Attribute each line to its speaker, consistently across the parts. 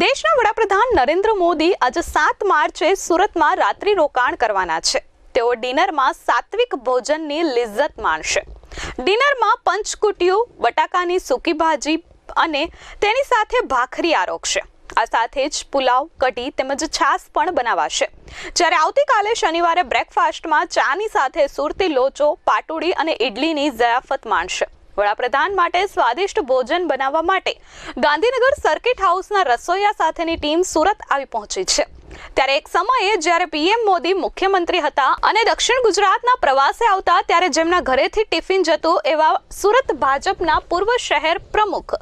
Speaker 1: દેશના વડાપ્રધાન નરેન્દ્ર મોદી આજે સાત માર્ચે સુરતમાં રાત્રિ રોકાણ કરવાના છે. તેઓ ડિનરમાં સાત્વિક ભોજનની લિજ્જત માણશે. ડિનરમાં પંચકુટિયું, બટાકાની સૂકી ભાજી અને તેની સાથે ભાખરી આરોગશે. આ સાથે જ પુલાવ, કઢી તેમજ છાશ પણ બનાવાશે. જ્યારે આવતીકાલે શનિવારે બ્રેકફાસ્ટમાં ચાની સાથે સુરતી લોચો, પાટુડી અને ઇડલીની જયાફત માણશે. વડાપ્રધાન માટે સ્વાદિષ્ટ ભોજન બનાવવા માટે ગાંધીનગર સર્કિટ હાઉસના રસોઈયા સાથેની ટીમ સુરત આવી પહોંચી છે. ત્યારે એક સમયે જ્યારે પીએમ મોદી મુખ્યમંત્રી હતા અને દક્ષિણ ગુજરાતના પ્રવાસે આવતા ત્યારે જેમના ઘરેથી ટિફિન જતું એવા સુરત ભાજપના પૂર્વ શહેર પ્રમુખ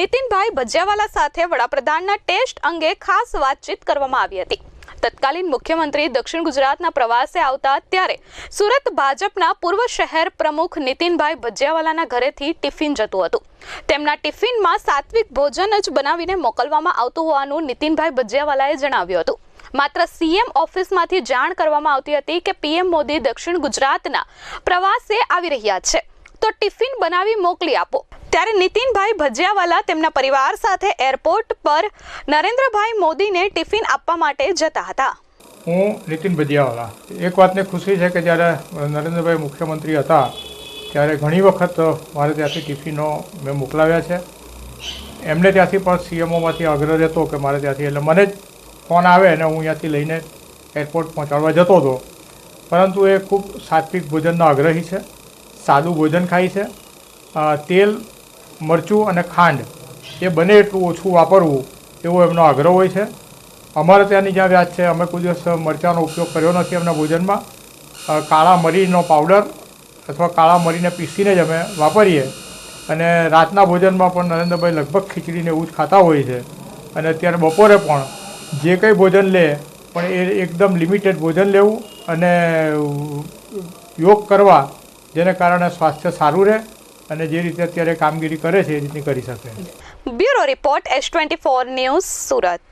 Speaker 1: નીતિનભાઈ ભજિયાવાલા સાથે વડાપ્રધાનના ટેસ્ટ અંગે ખાસ વાતચીત કરવામાં આવી હતી. તત્કાલીન મુખ્યમંત્રી દક્ષિણ ગુજરાતના પ્રવાસે આવતા ત્યારે સુરત ભાજપના પૂર્વ શહેર પ્રમુખ નીતિનભાઈ ભજિયાવાલાના ઘરેથી ટિફિન જતું હતું. તેમના ટિફિનમાં સાત્વિક ભોજન જ બનાવીને મોકલવામાં આવતું હોવાનું નીતિનભાઈ ભજિયાવાલાએ જણાવ્યું હતું. માત્ર સીએમ ઓફિસમાંથી જાણ કરવામાં આવતી હતી કે પીએમ મોદી દક્ષિણ ગુજરાતના પ્રવાસે આવી રહ્યા છે. તો ટિફિન બનાવી મોકલી આપો. ત્યારે નીતિનભાઈ ભજિયાવાલા તેમના પરિવાર સાથે એરપોર્ટ પર નરેન્દ્રભાઈ મોદીને ટિફિન આપવા માટે જતા હતા.
Speaker 2: હું નીતિન ભજિયાવાલા. એક વાતને ખુશી છે કે જ્યારે નરેન્દ્રભાઈ મુખ્યમંત્રી હતા, ત્યારે ઘણી વખત મારે ત્યાંથી ટિફિનો મેં મોકલાવ્યા છે. એમને ત્યાંથી પણ સીએમઓમાંથી આગ્રહ રહેતો કે મારે ત્યાંથી, એટલે મને જ ફોન આવે અને હું અહીંયાથી લઈને એરપોર્ટ પહોંચાડવા જતો હતો. પરંતુ એ ખૂબ સાત્વિક ભોજનનો આગ્રહી છે, સાદું ભોજન ખાય છે. તેલ મરચું અને ખાંડ, એ બને એટલું ઓછું વાપરવું, એવો એમનો આગ્રહ હોય છે. અમારે ત્યાંની જ્યાં વ્યાજ છે, અમે કોઈ દિવસ મરચાંનો ઉપયોગ કર્યો નથી એમના ભોજનમાં. કાળા મરીનો પાવડર અથવા કાળા મરીને પીસીને જ અમે વાપરીએ. અને રાતના ભોજનમાં પણ નરેન્દ્રભાઈ લગભગ ખીચડીને એવું જ ખાતા હોય છે. અને અત્યારે બપોરે પણ જે કંઈ ભોજન લે, પણ એ એકદમ લિમિટેડ ભોજન લેવું અને યોગ કરવા, જેને કારણે સ્વાસ્થ્ય સારું રહે. અને જે રીતે અત્યારે કામગીરી કરે છે એ રીતની કરી શકે.
Speaker 1: Bureau report S twenty four news Surat.